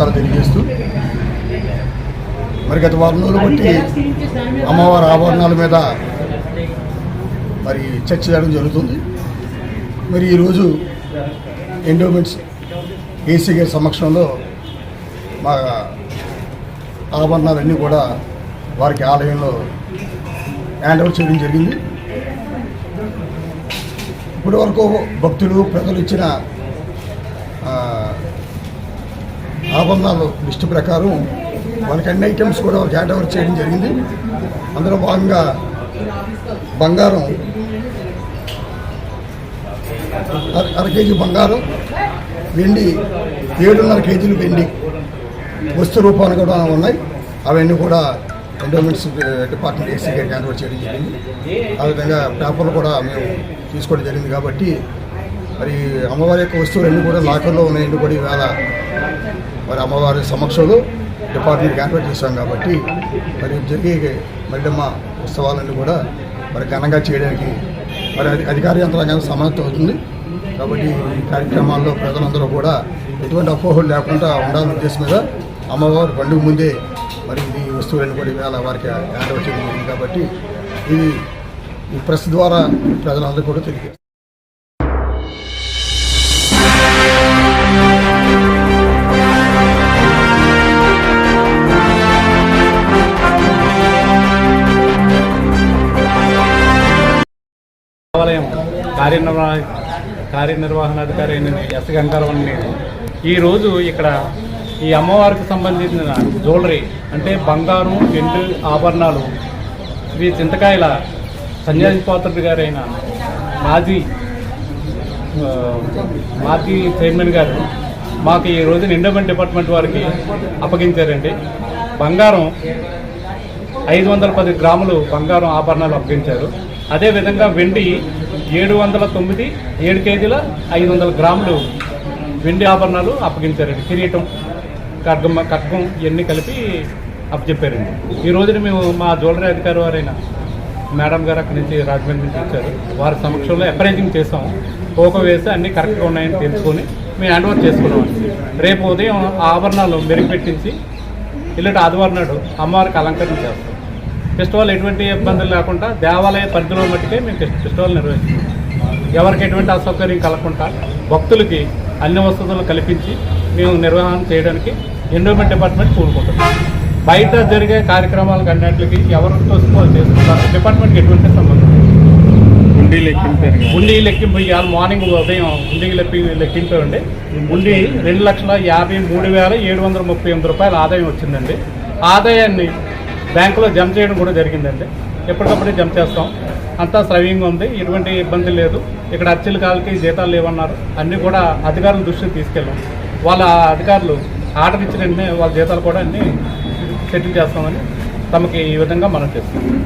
నమస్కారం తెలియజేస్తూ మరి గత వారం రోజులు బట్టి అమ్మవారి ఆభరణాల మీద మరి చర్చ చేయడం జరుగుతుంది. మరి ఈరోజు ఎండోమెంట్స్ ఏసీ గారి సమక్షంలో మా ఆభరణాలన్నీ కూడా వారికి ఆలయంలో హ్యాండ్ ఓవర్ చేయడం జరిగింది. ఇప్పటి వరకు భక్తులు ప్రజలు ఇచ్చిన ఆభరణాలు లిస్టు ప్రకారం వాళ్ళకి అన్ని ఐటమ్స్ కూడా వాళ్ళకి హ్యాండ్ ఓవర్ చేయడం జరిగింది. అందులో భాగంగా బంగారం అర అర కేజీ బంగారం వెండి ఏడున్నర కేజీలు వెండి వస్తు రూపాలు కూడా ఉన్నాయి. అవన్నీ కూడా ఎండోమెంట్స్ డిపార్ట్మెంట్ ఏసీ గారికి హ్యాండ్ ఓవర్ చేయడం జరిగింది. ఆ విధంగా పేపర్లు కూడా మేము తీసుకోవడం జరిగింది కాబట్టి మరి అమ్మవారి యొక్క వస్తువులన్నీ కూడా లాకర్లో ఉన్నాయండి కూడా ఈవేళ మరి అమ్మవారి సమక్షంలో డిపార్ట్మెంట్కి ఏర్పాటు చేశాం కాబట్టి మరి జరిగే మరిడమ్మ ఉత్సవాలన్నీ కూడా మరి ఘనంగా చేయడానికి మరి అధికార యంత్రాంగం సమానత అవుతుంది. కాబట్టి ఈ కార్యక్రమాల్లో ప్రజలందరూ కూడా ఎటువంటి అపోహలు లేకుండా ఉండాలని ఉద్దేశం మీద అమ్మవారి పండుగ ముందే మరి ఇది వస్తువులను కూడా ఇవాళ వారికి హ్యాండ్ చేయడం కాబట్టి ఇది ఈ ప్రెస్ ద్వారా ప్రజలందరూ కూడా తెలియజేస్తారు. కార్యనిర్వహణ కార్యనిర్వహణాధికారి అయిన ఎస్. గంగారమణి ఈరోజు ఇక్కడ ఈ అమ్మవారికి సంబంధించిన జ్యువెలరీ అంటే బంగారం వెండి ఆభరణాలు శ్రీ చింతకాయల సన్యాసిపాత్రుడు గారైన మాజీ మాజీ చైర్మన్ గారు మాకు ఈ రోజు ఎండోమెంట్ డిపార్ట్మెంట్ వారికి అప్పగించారండి. బంగారం ఐదు వందల పది గ్రాములు బంగారం ఆభరణాలు అప్పగించారు. అదేవిధంగా వెండి ఏడు వందల తొమ్మిది ఏడు కేజీల ఐదు వందల గ్రాములు వెండి ఆభరణాలు అప్పగించారండి. కిరీటం ఖడ్గం ఖడ్గం ఇవన్నీ కలిపి అప్పచెప్పారండి. ఈ రోజున మేము మా జ్యువెలరీ అధికారి వారైన మేడం గారు అక్కడి నుంచి రాజమండ్రి నుంచి వచ్చారు. వారి సమక్షంలో అప్రైజింగ్ చేసాం. పోక వేసి అన్నీ కరెక్ట్గా ఉన్నాయని తెలుసుకొని మేము హ్యాండ్ ఓవర్ చేసుకున్నాం రేపు ఉదయం ఆభరణాలు మెరుగుపెట్టించి ఇలాంటి ఆదివారం నాడు అమ్మవారికి అలంకరణ చేస్తాం. ఫెస్టివల్ ఎటువంటి ఇబ్బందులు లేకుండా దేవాలయ పరిధిలో మట్టుకే మేము ఫెస్ట్- ఫెస్టివల్ నిర్వహిస్తాం ఎవరికి ఎటువంటి అసౌకర్యం కలగకుండా భక్తులకి అన్ని వసతులు కల్పించి మేము నిర్వహణ చేయడానికి ఎండోమెంట్ డిపార్ట్మెంట్ కోరుకుంటున్నాం. బయట జరిగే కార్యక్రమాలకు అన్నింటికి ఎవరితో చేసుకుంటారు డిపార్ట్మెంట్కి ఎటువంటి సంబంధం. ఉండి లెక్కింపారు ఉండి లెక్కింపు ఇవాళ మార్నింగ్ ఉదయం ఉండి లెక్కి లెక్కించామండి. ఉండి రెండు లక్షల యాభై మూడు వేల ఏడు వందల ముప్పై ఎనిమిది రూపాయల ఆదాయం వచ్చిందండి. ఆదాయాన్ని బ్యాంకులో జమ చేయడం కూడా జరిగిందండి. ఎప్పటికప్పుడే జమ చేస్తాం. అంతా సవ్యంగా ఉంది. ఎటువంటి ఇబ్బంది లేదు. ఇక్కడ అర్చీల కాలకి జీతాలు లేవన్నారు. అన్నీ కూడా అధికారుల దృష్టికి తీసుకెళ్ళాం. వాళ్ళ అధికారులు ఆర్డర్ ఇచ్చిన వెంటనే వాళ్ళ జీతాలు కూడా అన్నీ సెటిల్ చేస్తామని తమకి ఈ విధంగా మనం చేస్తాం